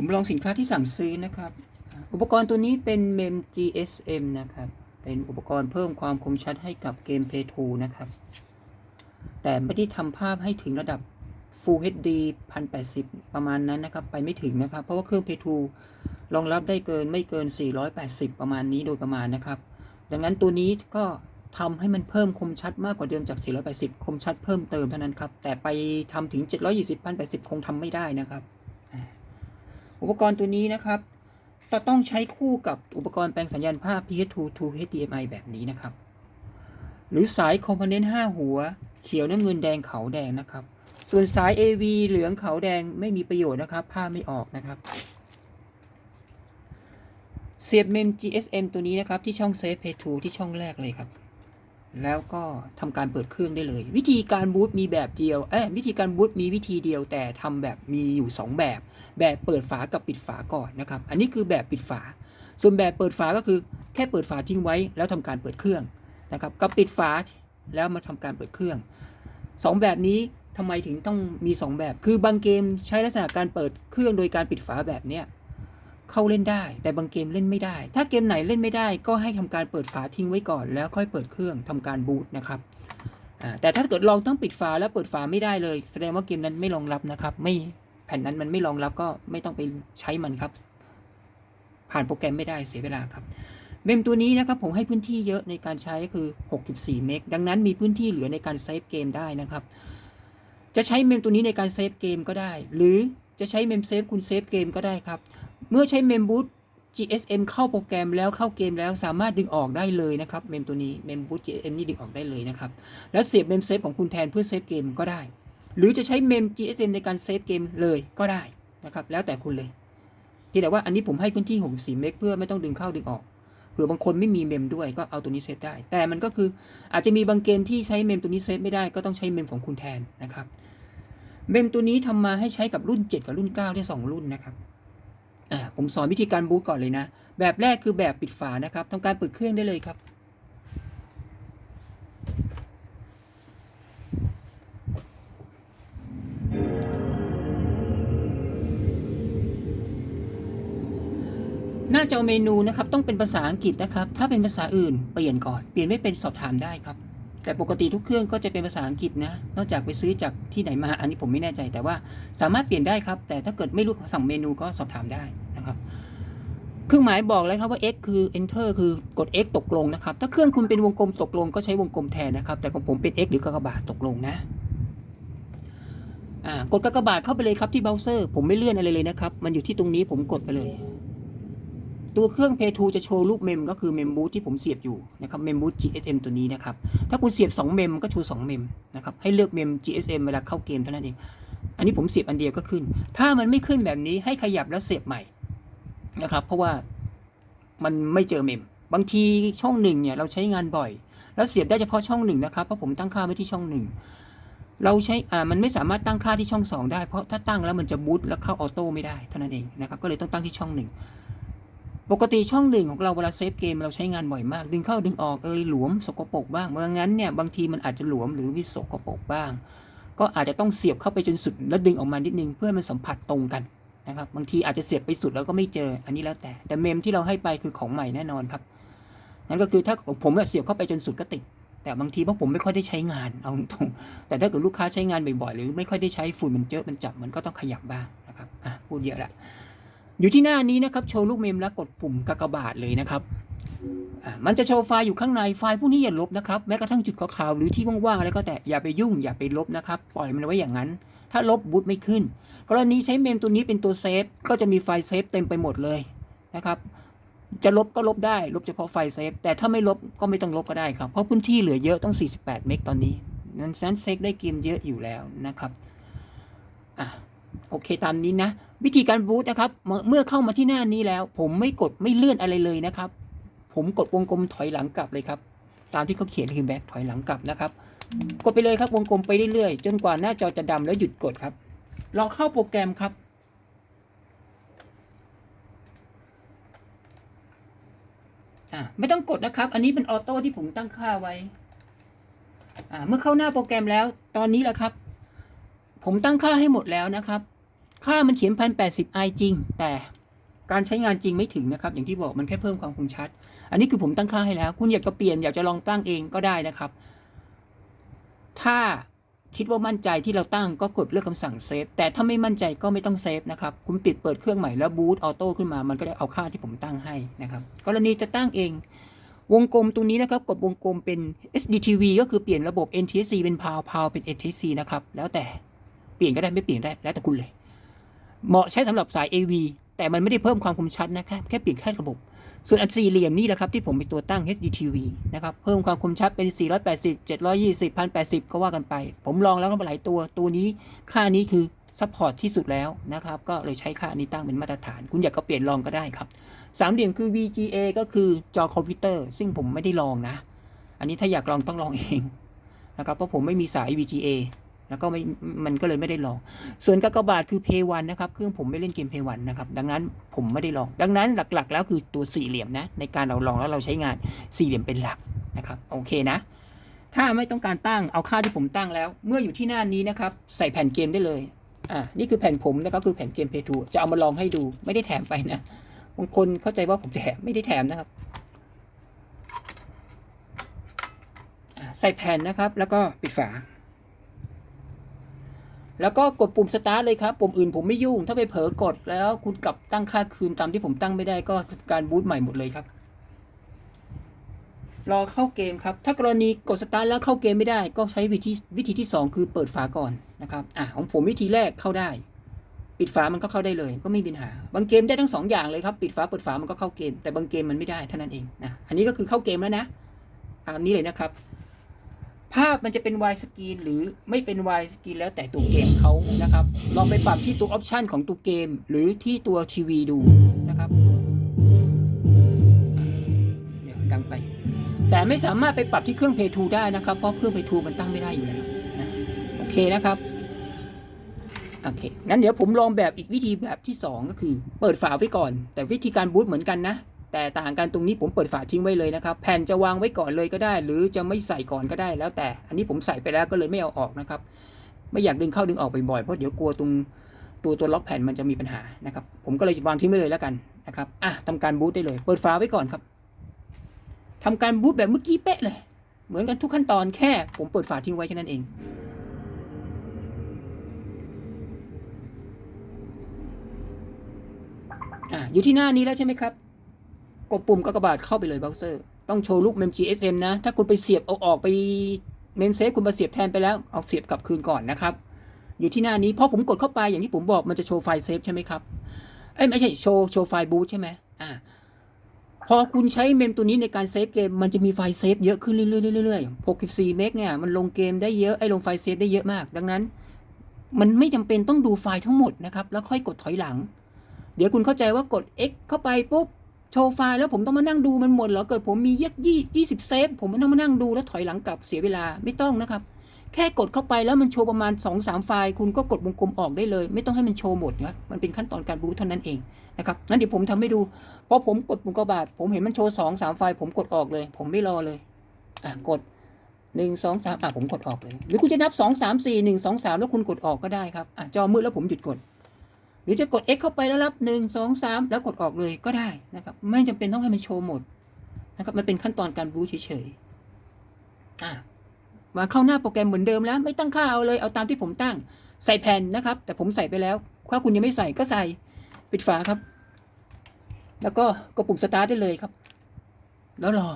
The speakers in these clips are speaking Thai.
ผมลองสินค้าที่สั่งซื้อนะครับ อุปกรณ์ตัวนี้เป็น MEM GSM นะครับ เป็นอุปกรณ์เพิ่มความคมชัดให้กับเกม Play 2นะครับ แต่ไม่ได้ทำภาพให้ถึงระดับ Full HD 1080 ประมาณนั้นนะครับ ไปไม่ถึงนะครับ เพราะว่าเครื่อง Play 2รองรับได้เกินไม่เกิน 480 ประมาณนี้โดยประมาณนะครับ ดังนั้นตัวนี้ก็ทำให้มันเพิ่มคมชัดมากกว่าเดิมจาก 480 คมชัดเพิ่มเติมเท่านั้นครับ แต่ไปทำถึง 720 1080 คงทำไม่ได้นะครับ อุปกรณ์ตัวนี้นะครับจะต้องใช้คู่กับอุปกรณ์แปลงสัญญาณภาพ PS2 to HDMI แบบนี้นะครับ หรือสายคอมโพเนนต์5หัว เขียวน้ำเงินแดงขาวแดงนะครับ ส่วนสาย AV เหลืองขาวแดงไม่มีประโยชน์นะครับ ภาพไม่ออกนะครับ เสียบเมม GSM ตัวนี้นะครับ ที่ช่อง Save Pay 2ที่ช่องแรกเลยครับ แล้วก็ทำการเปิดเครื่องได้เลย วิธีการบูตมีแบบเดียวเอ้วิธีการบูตมีวิธีเดียว แต่ทำแบบมีอยู่ 2 แบบ แบบเปิดฝากับปิดฝาก่อนนะครับ อันนี้คือแบบปิดฝา ส่วนแบบเปิดฝาก็คือแค่เปิดฝาทิ้งไว้ แล้วทำการเปิดเครื่องนะครับกับปิดฝาแล้วมาทำการเปิดเครื่องสองแบบนี้ทำไมถึงต้องมี 2 แบบ คือบางเกมใช้ลักษณะการเปิดเครื่องโดยการปิดฝาแบบเนี้ย เข้าเล่นได้ แต่บางเกมเล่นไม่ได้ ถ้าเกมไหนเล่นไม่ได้ก็ให้ทำการเปิดฝาทิ้งไว้ก่อน แล้วค่อยเปิดเครื่องทำการบูตนะครับแต่ถ้าเกิดลองต้งปิดฝาแล้วเปิดฝาไม่ได้เลย แสดงว่าเกมนั้นไม่รองรับนะครับ ไม่แผ่นนั้นมันไม่รองรับก็ไม่ต้องไปใช้มันครับ ผ่านโปรแกรมไม่ได้เสียเวลาครับเมมตัวนี้นะครับผมให้พื้นที่เยอะในการใช้ก็คือ 64 เมก ดังนั้นมีพื้นที่เหลือในการเซฟเกมได้นะครับ จะใช้เมมตัวนี้ในการเซฟเกมก็ได้ หรือจะใช้เมมเซฟคุณเซฟเกมก็ได้ครับ เมื่อใช้เมมบูต GSM เข้าโปรแกรมแล้วเข้าเกมแล้วสามารถดึงออกได้เลยนะครับเมมตัวนี้เมมบูต GSM นี่ดึงออกได้เลยนะครับ แล้วเสียบเมมเซฟของคุณแทนเพื่อเซฟเกมก็ได้ หรือจะใช้เมม GSM ในการเซฟเกมเลยก็ได้นะครับ แล้วแต่คุณเลยที่แต่ว่าอันนี้ผมให้พื้นที่ 64 เมกเพื่อไม่ต้องดึงเข้าดึงออกเผื่อบางคนไม่มีเมมด้วยก็เอาตัวนี้เซฟได้ แต่มันก็คืออาจจะมีบางเกมที่ใช้เมมตัวนี้เซฟไม่ได้ก็ต้องใช้เมมของคุณแทนนะครับ เมมตัวนี้ทำมาให้ใช้กับรุ่น 7 กับรุ่น 9 ได้ 2 รุ่นนะครับ ผมสอนวิธีการบูตก่อนเลยนะ แบบแรกคือแบบปิดฝานะครับทำการเปิดเครื่องได้เลยครับ หน้าจอเมนูนะครับต้องเป็นภาษาอังกฤษนะครับ ถ้าเป็นภาษาอื่นเปลี่ยนก่อน เปลี่ยนไม่เป็นสอบถามได้ครับ แต่ปกติทุกเครื่องก็จะเป็นภาษาอังกฤษนะ นอกจากไปซื้อจากที่ไหนมา อันนี้ผมไม่แน่ใจ แต่ว่าสามารถเปลี่ยนได้ครับ แต่ถ้าเกิดไม่รู้สั่งเมนูก็สอบถามได้นะครับ เครื่องหมายบอกแล้วครับว่า x คือ enter คือกด x ตกลงนะครับ ถ้าเครื่องคุณเป็นวงกลมตกลงก็ใช้วงกลมแทนนะครับ แต่ของผมเป็น x หรือกากบาทตกลงนะอ่ากดกากบาทเข้าไปเลยครับที่เบราว์เซอร์ ผมไม่เลื่อนอะไรเลยนะครับ มันอยู่ที่ตรงนี้ผมกดไปเลย ตัวเครื่อง Play 2จะโชว์รูปเมมก็คือเมมบูทที่ผมเสียบอยู่นะครับเมมบูท GSM ตัวนี้นะครับ ถ้าคุณเสียบ 2 เมมก็โชว์ 2 เมมนะครับ ให้เลือกเมม GSM เวลาเข้าเกมเท่านั้นเอง อันนี้ผมเสียบอันเดียวก็ขึ้น ถ้ามันไม่ขึ้นแบบนี้ให้ขยับแล้วเสียบใหม่นะครับ เพราะว่ามันไม่เจอเมม บางทีช่องหนึ่งเนี่ยเราใช้งานบ่อย แล้วเสียบได้เฉพาะช่องหนึ่งนะครับ เพราะผมตั้งค่าไว้ที่ช่องหนึ่งเราใช้ อ่า มันไม่สามารถตั้งค่าที่ช่องสองได้ เพราะถ้าตั้งแล้วมันจะบูตแล้วเข้าออโต้ไม่ได้เท่านั้นเองนะครับ ก็เลยต้องตั้งที่ช่องหนึ่ง ปกติช่องหนึ่งของเราเวลาเซฟเกมเราใช้งานบ่อยมาก ดึงเข้าดึงออกเอยหลวมสกปรกบ้างเมื่องั้นเนี่ยบางทีมันอาจจะหลวมหรือวิสกปรกบ้าง ก็อาจจะต้องเสียบเข้าไปจนสุดแล้วดึงออกมานิดนึงเพื่อมันสัมผัสตรงกันนะครับบางทีอาจจะเสียบไปสุดแล้วก็ไม่เจออันนี้แล้วแต่ แต่เมมที่เราให้ไปคือของใหม่แน่นอนครับนั่นก็คือถ้าของผมเนี่ยเสียบเข้าไปจนสุดก็ติดแต่บางทีเพราะผมไม่ค่อยได้ใช้งานเอาตรงแต่ถ้าเกิดลูกค้าใช้งานบ่อยๆหรือไม่ค่อยได้ใช้ฝุ่นมันเยอะมันจับมันก็ต้องขยับบ้างนะครับอะพูดเยอะละ อยู่ที่หน้านี้นะครับโชว์ลูกเมมแล้วกดปุ่มกากบาทเลยนะครับมันจะโชว์ไฟล์อยู่ข้างในไฟล์พวกนี้อย่าลบนะครับแม้กระทั่งจุดขาวๆหรือที่ว่างๆอะไรก็แต่อย่าไปยุ่งอย่าไปลบนะครับปล่อยมันไว้อย่างนั้น ถ้าลบบูตไม่ขึ้น กรณีใช้เมมตัวนี้เป็นตัวเซฟก็จะมีไฟล์เซฟเต็มไปหมดเลยนะครับจะลบก็ลบได้ ลบเฉพาะไฟล์เซฟ แต่ถ้าไม่ลบก็ไม่ต้องลบก็ได้ครับ เพราะพื้นที่เหลือเยอะต้อง 48 เมกตอนนี้นั้นเซฟได้เกมเยอะอยู่แล้วนะครับอะโอเคตามนี้นะ วิธีการบูตนะครับ เมื่อเข้ามาที่หน้านี้แล้ว ผมไม่กดไม่เลื่อนอะไรเลยนะครับ ผมกดวงกลมถอยหลังกลับเลยครับ ตามที่เขาเขียนคือแบ็คถอยหลังกลับนะครับ กดไปเลยครับวงกลมไปเรื่อยๆ จนกว่าหน้าจอจะดำแล้วหยุดกดครับ เรอเข้าโปรแกรมครับ ไม่ต้องกดนะครับ อันนี้เป็นออโต้ที่ผมตั้งค่าไว้ เมื่อเข้าหน้าโปรแกรมแล้ว ตอนนี้แหละครับ ผมตั้งค่าให้หมดแล้วนะครับ ค่ามันเขียนพันแปดสิบไอจริง แต่การใช้งานจริงไม่ถึงนะครับ อย่างที่บอกมันแค่เพิ่มความคมชัด อันนี้คือผมตั้งค่าให้แล้ว คุณอยากจะเปลี่ยนอยากจะลองตั้งเองก็ได้นะครับ ถ้าคิดว่ามั่นใจที่เราตั้งก็กดเลือกคำสั่งเซฟแต่ถ้าไม่มั่นใจก็ไม่ต้องเซฟนะครับ คุณปิดเปิดเครื่องใหม่แล้วบูตออโต้ขึ้นมามันก็จะเอาค่าที่ผมตั้งให้นะครับ กรณีจะตั้งเอง วงกลมตรงนี้นะครับ กดวงกลมเป็น SDTV ก็คือเปลี่ยนระบบ NTSC เป็น PAL PAL เป็น NTSC นะครับ แล้วแต่เปลี่ยนก็ได้ไม่เปลี่ยนได้แล้วแต่คุณเลย เหมาะใช้สำหรับสาย AV แต่มันไม่ได้เพิ่มความคมชัดนะครับแค่เปลี่ยนแค่ระบบ ส่วนอันสี่เหลี่ยมนี่แหละครับที่ผมเป็นตัวตั้ง HDTV นะครับเพิ่มความคมชัดเป็น 480 720 1080 ก็ว่ากันไป ผมลองแล้วก็หลายตัวตัวนี้ค่านี้คือซัพพอร์ตที่สุดแล้วนะครับก็เลยใช้ค่านี้ตั้งเป็นมาตรฐาน คุณอยากก็เปลี่ยนลองก็ได้ครับสามเหลี่ยมคือ VGA ก็คือจอคอมพิวเตอร์ ซึ่งผมไม่ได้ลองนะ อันนี้ถ้าอยากลองต้องลองเองนะครับเพราะผมไม่มีสาย VGA แล้วก็ไม่มันก็เลยไม่ได้ลอง ส่วนกากบาทคือ Pay 1นนะครับเครื่องผมไม่เล่นเกม Pay 1นนะครับ ดังนั้นผมไม่ได้ลอง ดังนั้นหลักๆ แล้วคือตัวสี่เหลี่ยมนะ ในการเราลองแล้วเราใช้งานสี่เหลี่ยมเป็นหลักนะครับโอเคนะ ถ้าไม่ต้องการตั้งเอาค่าที่ผมตั้งแล้ว เมื่ออยู่ที่หน้านี้นะครับ ใส่แผ่นเกมได้เลยอ่านี่คือแผ่นผมนะครับคือแผ่นเกม Pay 2จะเอามาลองให้ดูไม่ได้แถมไปนะบางคนเข้าใจว่าผมแถมไม่ได้แถมนะครับใส่แผ่นนะครับ แล้วก็ปิดฝา แล้วก็กดปุ่มสตาร์ทเลยครับ ปุ่มอื่นผมไม่ยุ่ง ถ้าไปเผลอกดแล้วคุณกลับตั้งค่าคืนตามที่ผมตั้งไม่ได้ก็การบูตใหม่หมดเลยครับ รอเข้าเกมครับ ถ้ากรณีกดสตาร์ทแล้วเข้าเกมไม่ได้ก็ใช้วิธีวิธีที่ 2 คือเปิดฝาก่อนนะครับ อะของผมวิธีแรกเข้าได้ ปิดฝามันก็เข้าได้เลย ก็ไม่มีปัญหา บางเกมได้ทั้งสองอย่างเลยครับ ปิดฝาเปิดฝามันก็เข้าเกม แต่บางเกมมันไม่ได้เท่านั้นเองนะ อันนี้ก็คือเข้าเกมแล้วนะตามนี้เลยนะครับ ภาพมันจะเป็นวสกรีนหรือไม่เป็นวสกรีนแล้วแต่ตัวเกมเขานะครับ ลองไปปรับที่ตัวออปชันของตัวเกม หรือที่ตัวทีวีดูนะครับเดี๋ยวดังไป แต่ไม่สามารถไปปรับที่เครื่อง Play 2ได้นะครับ เพราะเครื่อง Play 2มันตั้งไม่ได้อยู่แล้วนะโอเคนะครับโอเคงั้นเดี๋ยวผมลองแบบอีกวิธีแบบที่ 2 ก็คือ เปิดฝาไว้ก่อน แต่วิธีการบูตเหมือนกันนะ แต่ต่างกันตรงนี้ผมเปิดฝาทิ้งไว้เลยนะครับ แผ่นจะวางไว้ก่อนเลยก็ได้ หรือจะไม่ใส่ก่อนก็ได้แล้วแต่ อันนี้ผมใส่ไปแล้วก็เลยไม่เอาออกนะครับ ไม่อยากดึงเข้าดึงออกบ่อยๆเพราะเดี๋ยวกลัวตรงตัวตัวล็อกแผ่นมันจะมีปัญหานะครับ ผมก็เลยวางทิ้งไว้เลยแล้วกันนะครับ อะทำการบูตได้เลย เปิดฝาไว้ก่อนครับทำการบูตแบบเมื่อกี้เป๊ะเลย เหมือนกันทุกขั้นตอนแค่ ผมเปิดฝาทิ้งไว้แค่นั้นเองอะอยู่ที่หน้านี้แล้วใช่ไหมครับ กดปุ่มกากบาทเข้าไปเลยเบราว์เซอร์ต้องโชว์รูป mem GSM นะ ถ้าคุณไปเสียบเอาออกไปเมมเซฟคุณมาเสียบแทนไปแล้วเอาเสียบกลับคืนก่อนนะครับ อยู่ที่หน้านี้พอผมกดเข้าไปอย่างที่ผมบอกมันจะโชว์ไฟล์เซฟใช่ไหมครับเอ้ยไม่ใช่โชว์โชว์ไฟล์บูตใช่ไหมอ่าพอคุณใช้เมมตัวนี้ในการเซฟเกม มันจะมีไฟล์เซฟเยอะขึ้นเรื่อยๆ64เมกเนี่ยมันลงเกมได้เยอะไอ้ลงไฟล์เซฟได้เยอะมาก ดังนั้น มันไม่จำเป็นต้องดูไฟล์ทั้งหมดนะครับ แล้วค่อยกดถอยหลัง เดี๋ยวคุณเข้าใจว่ากด X เข้าไปปุ๊บ โชว์ไฟล์แล้วผมต้องมานั่งดูมันหมดเหรอเกิดผมมีเยอะยี่ยี่สิบเซฟผมไม่ต้องมานั่งดูแล้วถอยหลังกลับเสียเวลาไม่ต้องนะครับ แค่กดเข้าไปแล้วมันโชว์ประมาณ2อสามไฟล์คุณก็กดวงกลมออกได้เลย ไม่ต้องให้มันโชว์หมดนะมันเป็นขั้นตอนการบูตเท่านั้นเองนะครับงั้นเดี๋ยวผมทำให้ดูพอผมกดปุ่มกระบาดผมเห็นมันโชว์สองสามไฟล์ผมกดออกเลย ผมไม่รอเลยอะกดหนึ่งสองสามอะผมกดออกเลย หรือคุณจะนับสองสามสี่หนึ่งสองสามแล้วคุณกดออกก็ได้ครับอะจอมืดแล้วผมหยุดกด รือจะกด X เข้าไปแล้วรับหนึ่งสองสามแล้วกดออกเลยก็ได้นะครับ ไม่จำเป็นต้องให้มันโชว์หมดนะครับ มันเป็นขั้นตอนการบูตเฉยๆมาเข้าหน้าโปรแกรมเหมือนเดิมแล้ว ไม่ตั้งค่าเอาเลย เอาตามที่ผมตั้ง ใส่แผ่นนะครับ แต่ผมใส่ไปแล้ว ถ้าคุณยังไม่ใส่ก็ใส่ ปิดฝาครับ แล้วก็กดปุ่มสตาร์ทได้เลยครับ แล้วรอ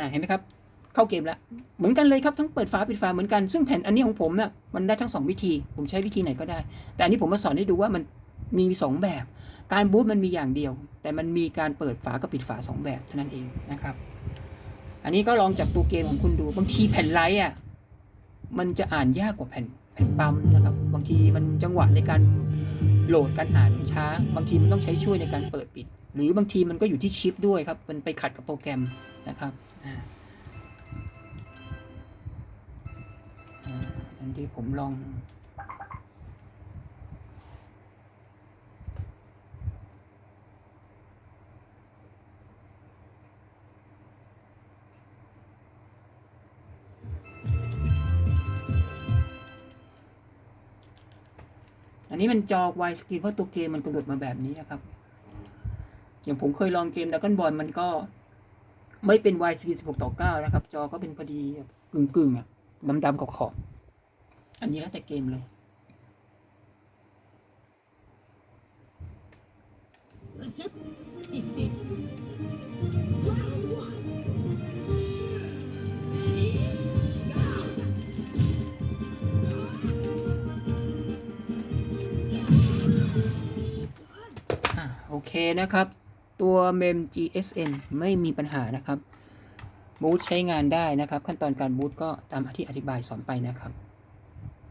อ่าเห็นไหมครับ เข้าเกมแล้ว เหมือนกันเลยครับทั้งเปิดฝาปิดฝาเหมือนกันซึ่งแผ่นอันนี้ของผมเนี่ยมันได้ทั้งสองวิธี ผมใช้วิธีไหนก็ได้ แต่อันนี้ผมมาสอนให้ดูว่ามันมีสองแบบ การบูตมันมีอย่างเดียว แต่มันมีการเปิดฝากับปิดฝาสองแบบเท่านั้นเองนะครับ อันนี้ก็ลองจากตัวเกมของคุณดูบางทีแผ่นไลท์อะมันจะอ่านยากกว่าแผ่นแผ่นปั๊มนะครับ บางทีมันจังหวะในการโหลดการอ่านมันช้า บางทีมันต้องใช้ช่วยในการเปิดปิด หรือบางทีมันก็อยู่ที่ชิปด้วยครับ มันไปขัดกับโปรแกรมนะครับ อันที่ผมลองอันนี้มันจอไวสกินเพราะตัวเกมมันกำหนดมาแบบนี้นะครับ อย่างผมเคยลองเกมดักกันบอลมันก็ ไม่เป็นวายสกรีน16ต่อ 9 นะครับ จอก็เป็นพอดีกึ่งกึ่งอะดำๆขอบอันนี้แล้วแต่เกมเลย โอเคนะครับ ตัว mem gsn ไม่มีปัญหานะครับบูตใช้งานได้นะครับ ขั้นตอนการบูตก็ตามที่อธิบายสอนไปนะครับ